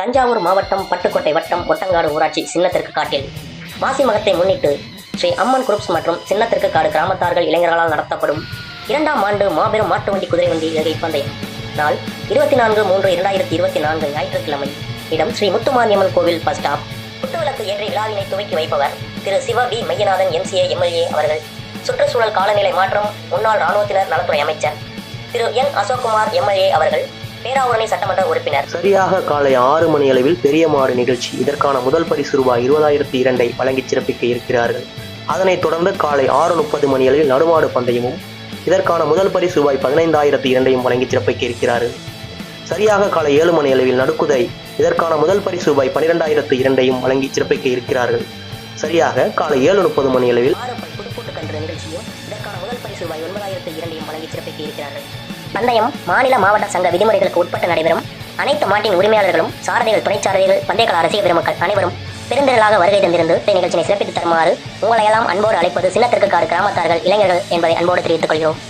தஞ்சாவூர் மாவட்டம் பட்டுக்கோட்டை வட்டம் ஒட்டங்காடு ஊராட்சி சின்னத்திற்கு காட்டில். மாசி மகத்தை முன்னிட்டு ஸ்ரீ அம்மன் குரூப்ஸ் மற்றும் சின்னத்திற்கு காடு கிராமத்தார்கள் இளைஞர்களால் நடத்தப்படும் இரண்டாம் ஆண்டு மாபெரும் மாட்டு வண்டி குதிரை வண்டி இலகை பந்தயம். நாள் இருபத்தி நான்கு மூன்று இரண்டாயிரத்தி இருபத்தி நான்கு ஞாயிற்றுக்கிழமை. இடம் ஸ்ரீ முத்துமாரியம்மன் கோவில் பஸ் ஸ்டாப். குத்துவிளக்கு ஏற்றி விழாவினை துவக்கி வைப்பவர் Thiru Siva V Meyyanathan MCA MLA அவர்கள். சுற்றுச்சூழல் காலநிலை மாற்றம் முன்னாள் இராணுவத்தினர் நலத்துறை அமைச்சர் திரு என் அசோக்குமார் எம்எல்ஏ அவர்கள். பேராவூரணி சட்டமன்ற உறுப்பினர். சரியாக காலை ஆறு மணி அளவில் பெரிய மாடு நிகழ்ச்சி. இதற்கான முதல் பரிசு ரூபாய் இருபதாயிரத்தி இரண்டை வழங்கி சிறப்பிக்க இருக்கிறார்கள். அதனைத் தொடர்ந்து காலை ஆறு முப்பது மணி அளவில் நடுமாடு பந்தயமும் இதற்கான முதல் பரிசு ரூபாய் பதினைந்தாயிரத்தி இரண்டையும் வழங்கி சிறப்பிக்க இருக்கிறார்கள். சரியாக காலை ஏழு மணி அளவில் நடுக்குதிரை இதற்கான முதல் பரிசு ரூபாய் பனிரெண்டாயிரத்து இரண்டையும் வழங்கி சிறப்பிக்க இருக்கிறார்கள். சரியாக காலை ஏழு முப்பது மணி அளவில் இதற்கான முதல் பரிசு ரூபாய் ஒன்பதாயிரத்து இரண்டையும் வழங்கி சிறப்பிக்க இருக்கிறார்கள். பந்தயம் மாநில மாவட்ட சங்க விதிமுறைகளுக்கு உட்பட்டு நடைபெறும் அனைத்து மாட்டின் உரிமையாளர்களும் சாரதிகள் துணைச்சாரதிகள் பந்தயக்கல அரசியல் பெருமக்கள் அனைவரும் பெருந்திரளாக வருகை தந்திருந்து இந்த நிகழ்ச்சியை சிறப்பித்து தருமாறு உங்களை எல்லாம் அன்போடு அழைப்பது சின்னத்திற்கு காடு கிராமத்தார்கள் இளைஞர்கள் என்பதை அன்போடு தெரிவித்துக் கொள்கிறோம்.